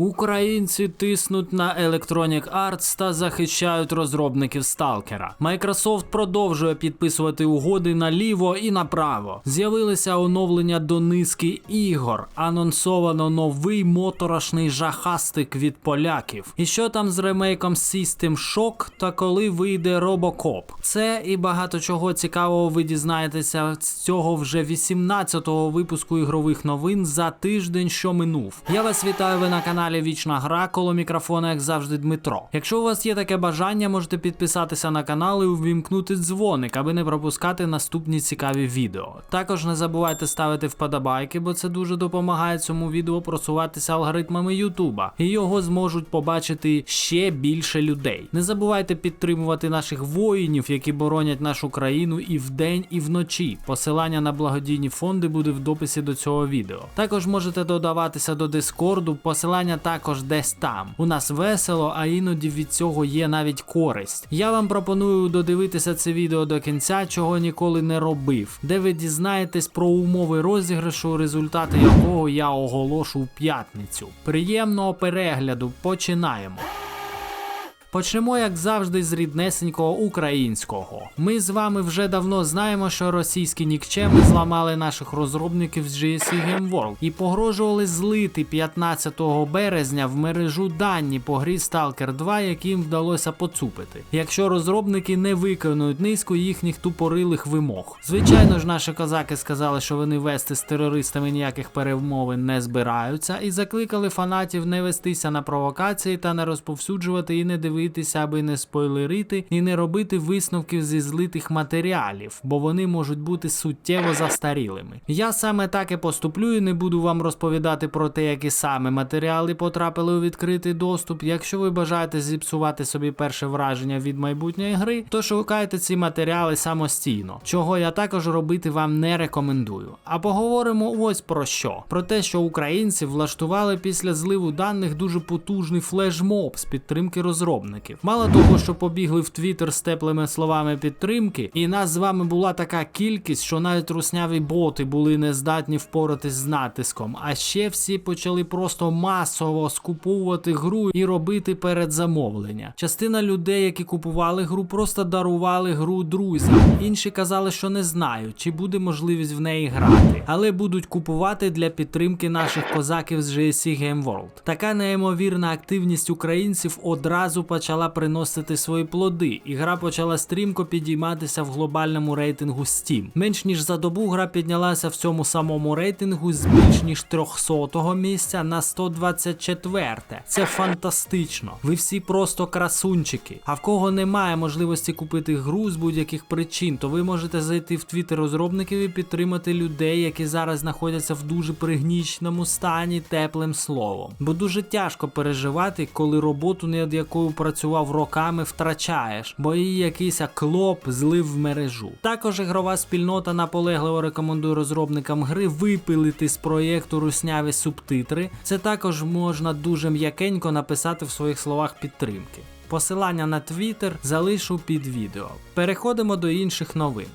Українці тиснуть на Electronic Arts та захищають розробників Сталкера. Microsoft продовжує підписувати угоди наліво і направо. З'явилися оновлення до низки ігор. Анонсовано новий моторошний жахастик від поляків. І що там з ремейком System Shock та коли вийде Robocop? Це і багато чого цікавого ви дізнаєтеся з цього вже 18-го випуску ігрових новин за тиждень, що минув. Я вас вітаю. Ви на каналі Вічна Гра коло мікрофона, як завжди, Дмитро. Якщо у вас є таке бажання, можете підписатися на канал і увімкнути дзвоник, аби не пропускати наступні цікаві відео. Також не забувайте ставити вподобайки, бо це дуже допомагає цьому відео просуватися алгоритмами Ютуба, і його зможуть побачити ще більше людей. Не забувайте підтримувати наших воїнів, які боронять нашу країну і вдень, і вночі. Посилання на благодійні фонди буде в дописі до цього відео. Також можете додаватися до Дискорду, посилання також десь там. У нас весело, а іноді від цього є навіть користь. Я вам пропоную додивитися це відео до кінця, чого ніколи не робив, де ви дізнаєтесь про умови розіграшу, результати якого я оголошу в п'ятницю. Приємного перегляду, починаємо. Почнемо, як завжди, з ріднесенького українського. Ми з вами вже давно знаємо, що російські нікчеми зламали наших розробників з GSC Game World і погрожували злити 15 березня в мережу дані по грі Stalker 2, яким вдалося поцупити, якщо розробники не виконують низку їхніх тупорилих вимог. Звичайно ж, наші козаки сказали, що вони вести з терористами ніяких перемовин не збираються, і закликали фанатів не вестися на провокації та не розповсюджувати і не дивитися дивитися, аби не спойлерити і не робити висновків зі злитих матеріалів, бо вони можуть бути суттєво застарілими. Я саме так і поступлю і не буду вам розповідати про те, які саме матеріали потрапили у відкритий доступ. Якщо ви бажаєте зіпсувати собі перше враження від майбутньої гри, то шукайте ці матеріали самостійно, чого я також робити вам не рекомендую. А поговоримо ось про що: про те, що українці влаштували після зливу даних дуже потужний флешмоб з підтримки розробників. Мало того, що побігли в Твіттер з теплими словами підтримки, і нас з вами була така кількість, що навіть русняві боти були не здатні впоратись з натиском. А ще всі почали просто масово скуповувати гру і робити передзамовлення. Частина людей, які купували гру, просто дарували гру друзям. Інші казали, що не знають, чи буде можливість в неї грати, але будуть купувати для підтримки наших козаків з GSC Game World. Така неймовірна активність українців одразу почала приносити свої плоди, і гра почала стрімко підійматися в глобальному рейтингу Steam. Менш ніж за добу гра піднялася в цьому самому рейтингу з більш ніж 300-го місця на 124. Це фантастично. Ви всі просто красунчики. А в кого немає можливості купити гру з будь-яких причин, то ви можете зайти в твіттер розробників і підтримати людей, які зараз знаходяться в дуже пригнічному стані теплим словом. Бо дуже тяжко переживати, коли роботу, над якою працював роками, втрачаєш, бо її якийсь клоп злив в мережу. Також ігрова спільнота наполегливо рекомендує розробникам гри випилити з проєкту русняві субтитри. Це також можна дуже м'якенько написати в своїх словах підтримки. Посилання на Twitter залишу під відео. Переходимо до інших новин.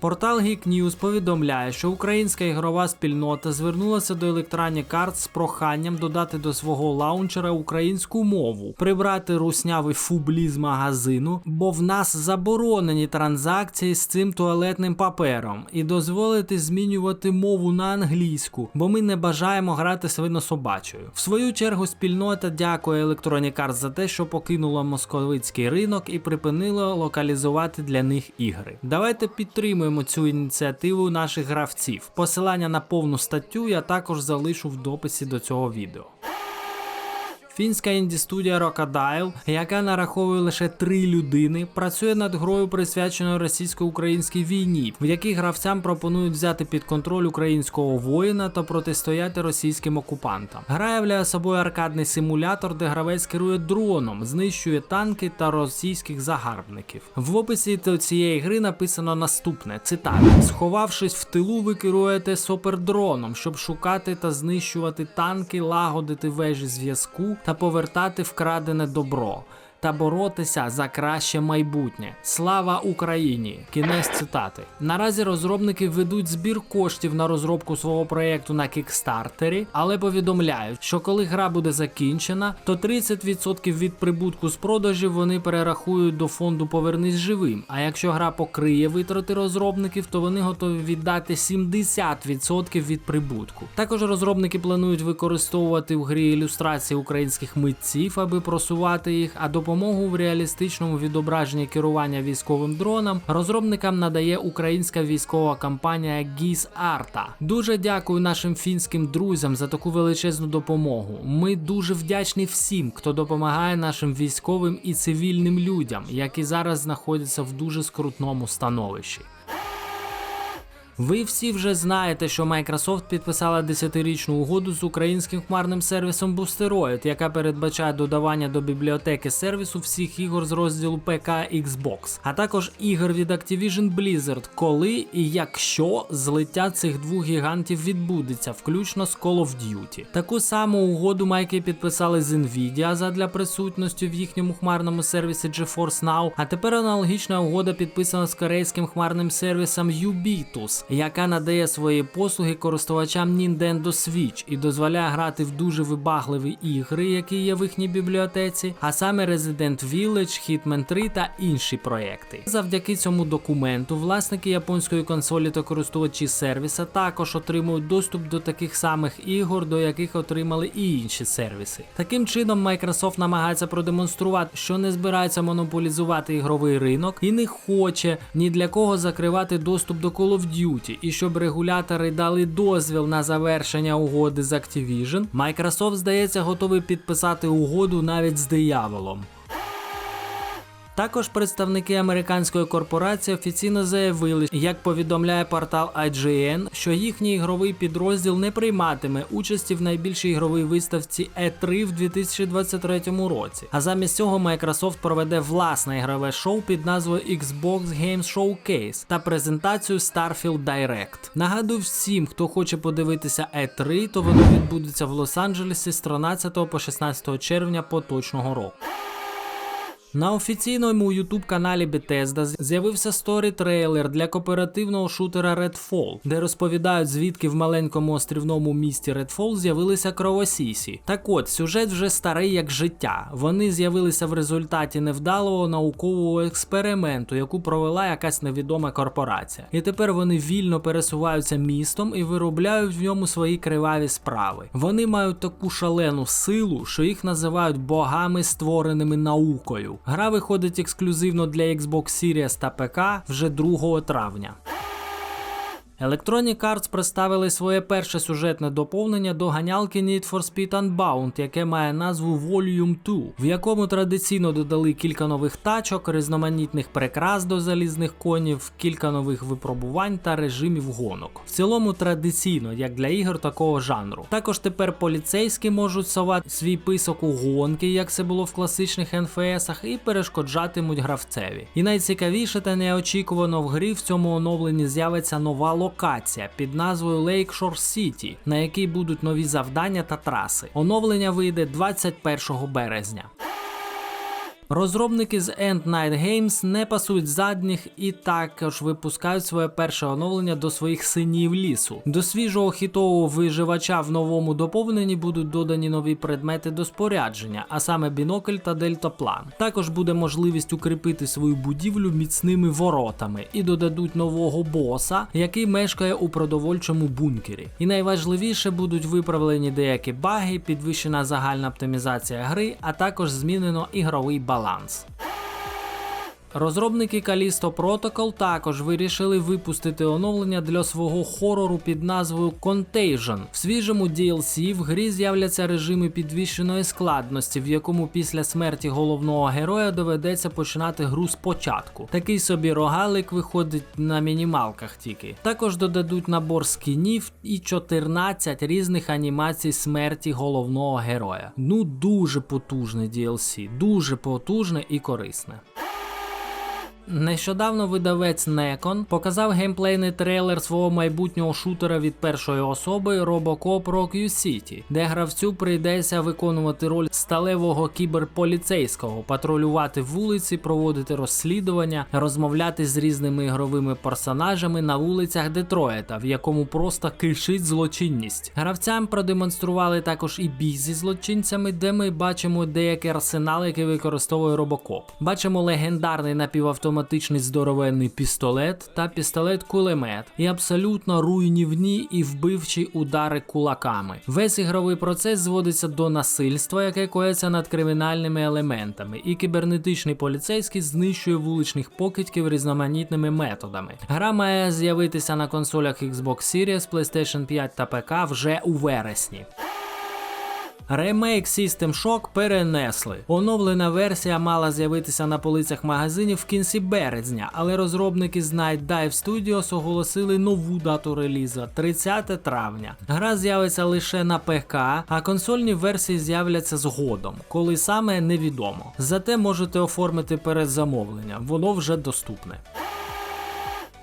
Портал Geek News повідомляє, що українська ігрова спільнота звернулася до Electronic Arts з проханням додати до свого лаунчера українську мову, прибрати руснявий фублі з магазину, бо в нас заборонені транзакції з цим туалетним папером, і дозволити змінювати мову на англійську, бо ми не бажаємо грати свинособачою. В свою чергу спільнота дякує Electronic Arts за те, що покинула московицький ринок і припинила локалізувати для них ігри. Давайте підтримуємо цю ініціативу наших гравців. Посилання на повну статтю я також залишу в дописі до цього відео. Фінська інді-студія Rocadile, яка нараховує лише три людини, працює над грою присвяченою російсько-українській війні, в якій гравцям пропонують взяти під контроль українського воїна та протистояти російським окупантам. Гра являє собою аркадний симулятор, де гравець керує дроном, знищує танки та російських загарбників. В описі до цієї гри написано наступне: цитата: сховавшись в тилу, ви керуєте супердроном, щоб шукати та знищувати танки, лагодити вежі зв'язку та повертати вкрадене добро. Та боротися за краще майбутнє. Слава Україні! Кінець цитати. Наразі розробники ведуть збір коштів на розробку свого проєкту на кікстартері, але повідомляють, що коли гра буде закінчена, то 30% від прибутку з продажів вони перерахують до фонду Повернись живим. А якщо гра покриє витрати розробників, то вони готові віддати 70% від прибутку. Також розробники планують використовувати в грі ілюстрації українських митців, аби просувати їх, а допомогу в реалістичному відображенні керування військовим дроном розробникам надає українська військова компанія GIS Arta. Дуже дякую нашим фінським друзям за таку величезну допомогу. Ми дуже вдячні всім, хто допомагає нашим військовим і цивільним людям, які зараз знаходяться в дуже скрутному становищі. Ви всі вже знаєте, що Microsoft підписала 10-річну угоду з українським хмарним сервісом Boosteroid, яка передбачає додавання до бібліотеки сервісу всіх ігор з розділу ПК Xbox, а також ігор від Activision Blizzard, коли і якщо злиття цих двох гігантів відбудеться, включно з Call of Duty. Таку саму угоду майки підписали з Nvidia задля присутності в їхньому хмарному сервісі GeForce Now, а тепер аналогічна угода підписана з корейським хмарним сервісом Ubitus, яка надає свої послуги користувачам Nintendo Switch і дозволяє грати в дуже вибагливі ігри, які є в їхній бібліотеці, а саме Resident Village, Hitman 3 та інші проекти. Завдяки цьому документу власники японської консолі та користувачі сервіса також отримують доступ до таких самих ігор, до яких отримали і інші сервіси. Таким чином, Microsoft намагається продемонструвати, що не збирається монополізувати ігровий ринок і не хоче ні для кого закривати доступ до Call of Duty, і щоб регулятори дали дозвіл на завершення угоди з Activision, Microsoft, здається, готовий підписати угоду навіть з дияволом. Також представники американської корпорації офіційно заявили, як повідомляє портал IGN, що їхній ігровий підрозділ не прийматиме участі в найбільшій ігровій виставці E3 в 2023 році. А замість цього Microsoft проведе власне ігрове шоу під назвою Xbox Games Showcase та презентацію Starfield Direct. Нагадую всім, хто хоче подивитися E3, то воно відбудеться в Лос-Анджелесі з 13 по 16 червня поточного року. На офіційному youtube каналі Bethesda з'явився сторі трейлер для кооперативного шутера Redfall, де розповідають, звідки в маленькому острівному місті Redfall з'явилися кровосісі. Так от, сюжет вже старий як життя. Вони з'явилися в результаті невдалого наукового експерименту, яку провела якась невідома корпорація. І тепер вони вільно пересуваються містом і виробляють в ньому свої криваві справи. Вони мають таку шалену силу, що їх називають богами, створеними наукою. Гра виходить ексклюзивно для Xbox Series та ПК вже 2 травня. Electronic Arts представили своє перше сюжетне доповнення до ганялки Need for Speed Unbound, яке має назву Volume 2, в якому традиційно додали кілька нових тачок, різноманітних прикрас до залізних конів, кілька нових випробувань та режимів гонок. В цілому традиційно, як для ігор такого жанру. Також тепер поліцейські можуть совати свій писок у гонки, як це було в класичних НФСах, і перешкоджатимуть гравцеві. І найцікавіше та неочікувано в грі в цьому оновленні з'явиться нова локація локація під назвою Lakeshore City, на якій будуть нові завдання та траси. Оновлення вийде 21 березня. Розробники з End Night Games не пасують задніх і також випускають своє перше оновлення до своїх синів лісу. До свіжого хітового виживача в новому доповненні будуть додані нові предмети до спорядження, а саме бінокль та дельтаплан. Також буде можливість укріпити свою будівлю міцними воротами і додадуть нового боса, який мешкає у продовольчому бункері. І найважливіше будуть виправлені деякі баги, підвищена загальна оптимізація гри, а також змінено ігровий баланс баланс. Розробники Callisto Protocol також вирішили випустити оновлення для свого хорору під назвою Contagion. В свіжому DLC в грі з'являться режими підвищеної складності, в якому після смерті головного героя доведеться починати гру спочатку. Такий собі рогалик виходить на мінімалках тільки. Також додадуть набор скінів і 14 різних анімацій смерті головного героя. Ну дуже потужне DLC, дуже потужне і корисне. Нещодавно видавець Некон показав геймплейний трейлер свого майбутнього шутера від першої особи Robocop Rock City, де гравцю прийдеться виконувати роль сталевого кіберполіцейського, патрулювати вулиці, проводити розслідування, розмовляти з різними ігровими персонажами на вулицях Детройта, в якому просто кишить злочинність. Гравцям продемонстрували також і бій зі злочинцями, де ми бачимо деякий арсенал, який використовує Робокоп. Бачимо легендарний напівавтоматичний здоровенний пістолет та пістолет-кулемет, і абсолютно руйнівні і вбивчі удари кулаками. Весь ігровий процес зводиться до насильства, яке коїться над кримінальними елементами, і кібернетичний поліцейський знищує вуличних покидьків різноманітними методами. Гра має з'явитися на консолях Xbox Series, PlayStation 5 та ПК вже у вересні. Ремейк System Shock перенесли. Оновлена версія мала з'явитися на полицях магазинів в кінці березня, але розробники з Night Dive Studios оголосили нову дату релізу 30 травня. Гра з'явиться лише на ПК, а консольні версії з'являться згодом, коли саме невідомо. Зате можете оформити передзамовлення, воно вже доступне.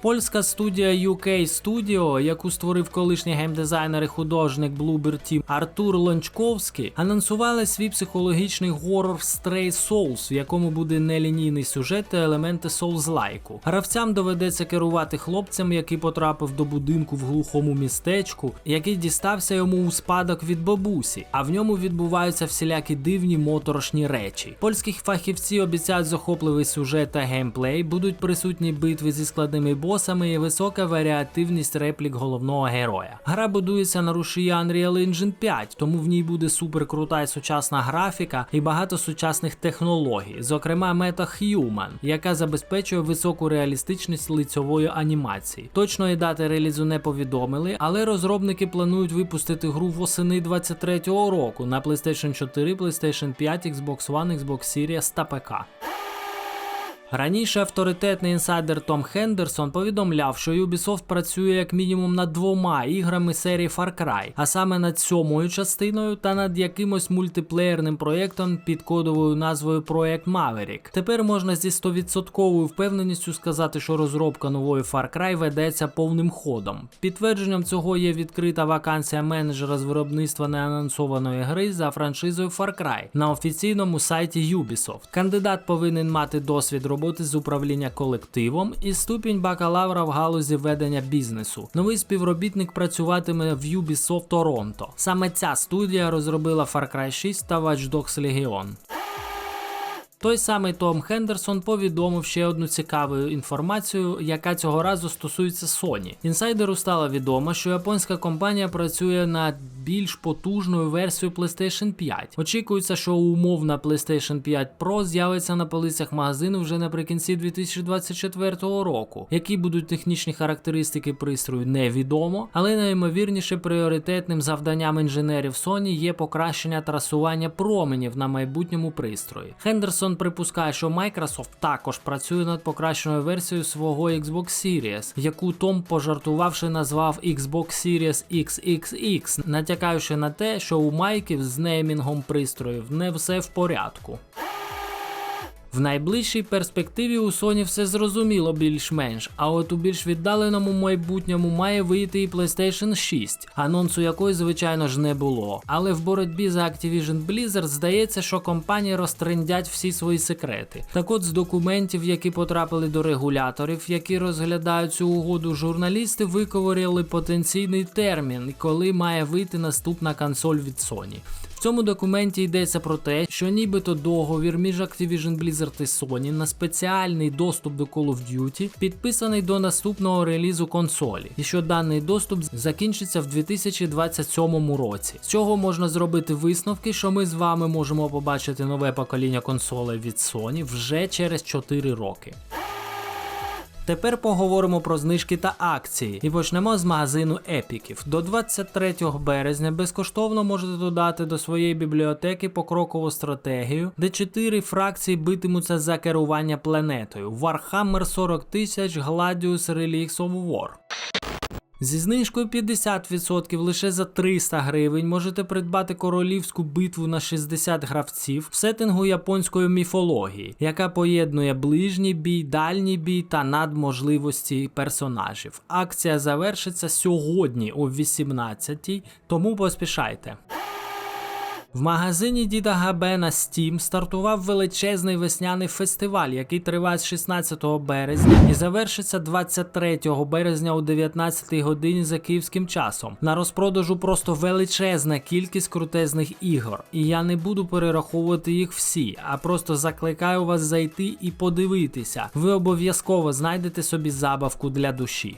Польська студія UK Studio, яку створив колишній геймдизайнер і художник Bloober Team Артур Лончковський, анонсували свій психологічний горор Stray Souls, в якому буде нелінійний сюжет та елементи Souls-лайку. Гравцям доведеться керувати хлопцем, який потрапив до будинку в глухому містечку, який дістався йому у спадок від бабусі, а в ньому відбуваються всілякі дивні моторошні речі. Польські фахівці обіцяють захопливий сюжет та геймплей, будуть присутні битви зі складними босами висока варіативність реплік головного героя. Гра будується на рушії Unreal Engine 5, тому в ній буде суперкрута і сучасна графіка і багато сучасних технологій, зокрема MetaHuman, яка забезпечує високу реалістичність лицьової анімації. Точної дати релізу не повідомили, але розробники планують випустити гру восени 23-го року на PlayStation 4, PlayStation 5, Xbox One, Xbox Series та ПК. Раніше авторитетний інсайдер Том Хендерсон повідомляв, що Ubisoft працює як мінімум над двома іграми серії Far Cry, а саме над сьомою частиною та над якимось мультиплеєрним проєктом під кодовою назвою Project Maverick. Тепер можна зі 100% впевненістю сказати, що розробка нової Far Cry ведеться повним ходом. Підтвердженням цього є відкрита вакансія менеджера з виробництва неанонсованої гри за франшизою Far Cry на офіційному сайті Ubisoft. Кандидат повинен мати досвід роботи з управління колективом і ступінь бакалавра в галузі ведення бізнесу. Новий співробітник працюватиме в Ubisoft Toronto. Саме ця студія розробила Far Cry 6 та Watch Dogs Legion. Той самий Том Хендерсон повідомив ще одну цікаву інформацію, яка цього разу стосується Sony. Інсайдеру стало відомо, що японська компанія працює над більш потужною версією PlayStation 5. Очікується, що умовна PlayStation 5 Pro з'явиться на полицях магазину вже наприкінці 2024 року. Які будуть технічні характеристики пристрою, невідомо, але найімовірніше пріоритетним завданням інженерів Sony є покращення трасування променів на майбутньому пристрої. Хендерсон припускає, що Microsoft також працює над покращеною версією свого Xbox Series, яку Том пожартувавши назвав Xbox Series XXX, натякаючи на те, що у майків з неймінгом пристроїв не все в порядку. В найближчій перспективі у Sony все зрозуміло більш-менш, а от у більш віддаленому майбутньому має вийти і PlayStation 6, анонсу якої, звичайно ж, не було. Але в боротьбі за Activision Blizzard здається, що компанії розтрендять всі свої секрети. Так от з документів, які потрапили до регуляторів, які розглядають цю угоду, журналісти виковиряли потенційний термін, коли має вийти наступна консоль від Sony. В цьому документі йдеться про те, що нібито договір між Activision Blizzard і Sony на спеціальний доступ до Call of Duty підписаний до наступного релізу консолі, і що даний доступ закінчиться в 2027 році. З цього можна зробити висновки, що ми з вами можемо побачити нове покоління консолей від Sony вже через 4 роки. Тепер поговоримо про знижки та акції і почнемо з магазину епіків. До 23 березня безкоштовно можете додати до своєї бібліотеки покрокову стратегію, де 4 фракції битимуться за керування планетою: Warhammer 40 тисяч, Gladius Relics of War. Зі знижкою 50% лише за 300 гривень можете придбати королівську битву на 60 гравців в сеттингу японської міфології, яка поєднує ближній бій, дальній бій та надможливості персонажів. Акція завершиться сьогодні о 18 тому поспішайте. В магазині Діда Габе на Steam стартував величезний весняний фестиваль, який триває з 16 березня і завершиться 23 березня о 19 годині за київським часом. На розпродажу просто величезна кількість крутезних ігор, і я не буду перераховувати їх всі, а просто закликаю вас зайти і подивитися. Ви обов'язково знайдете собі забавку для душі.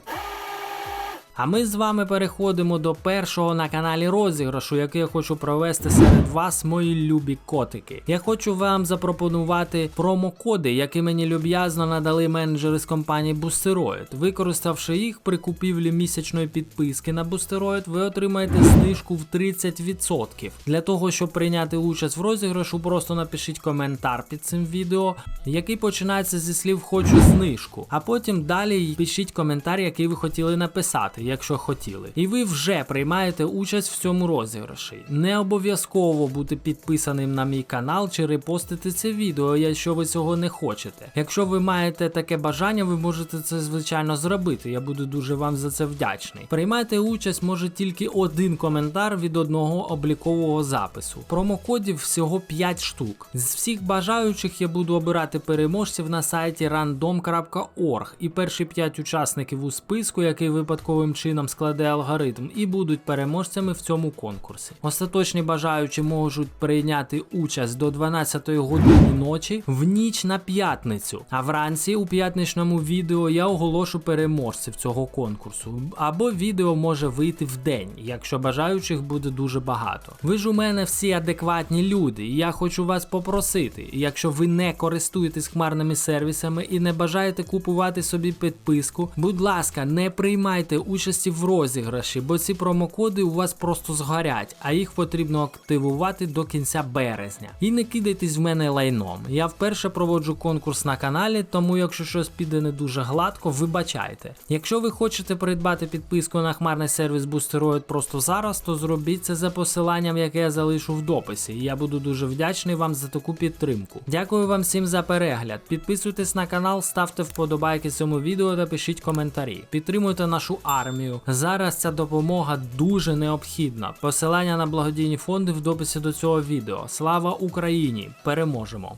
А ми з вами переходимо до першого на каналі розіграшу, який я хочу провести серед вас, мої любі котики. Я хочу вам запропонувати промокоди, які мені люб'язно надали менеджери з компанії Boosteroid. Використавши їх при купівлі місячної підписки на Boosteroid, ви отримаєте знижку в 30%. Для того, щоб прийняти участь в розіграшу, просто напишіть коментар під цим відео, який починається зі слів Хочу знижку. А потім далі пишіть коментар, який ви хотіли написати якщо хотіли. І ви вже приймаєте участь в цьому розіграші. Не обов'язково бути підписаним на мій канал чи репостити це відео, якщо ви цього не хочете. Якщо ви маєте таке бажання, ви можете це звичайно зробити. Я буду дуже вам за це вдячний. Приймайте участь може тільки один коментар від одного облікового запису. Промокодів всього 5 штук. З всіх бажаючих я буду обирати переможців на сайті random.org і перші 5 учасників у списку, який випадковим чином складе алгоритм, і будуть переможцями в цьому конкурсі. Остаточні бажаючі можуть прийняти участь до 12 години ночі в ніч на п'ятницю. А вранці у п'ятничному відео я оголошу переможців цього конкурсу. Або відео може вийти в день, якщо бажаючих буде дуже багато. Ви ж у мене всі адекватні люди, і я хочу вас попросити, якщо ви не користуєтесь хмарними сервісами і не бажаєте купувати собі підписку, будь ласка, не приймайте участі в розіграші, бо ці промокоди у вас просто згорять, а їх потрібно активувати до кінця березня. І не кидайтесь в мене лайном. Я вперше проводжу конкурс на каналі, тому якщо щось піде не дуже гладко, вибачайте. Якщо ви хочете придбати підписку на хмарний сервіс Boosteroid просто зараз, то зробіть це за посиланням, яке я залишу в дописі. Я буду дуже вдячний вам за таку підтримку. Дякую вам всім за перегляд. Підписуйтесь на канал, ставте вподобайки цьому відео та пишіть коментарі. Підтримуйте нашу армію. Зараз ця допомога дуже необхідна. Посилання на благодійні фонди в дописі до цього відео. Слава Україні! Переможемо!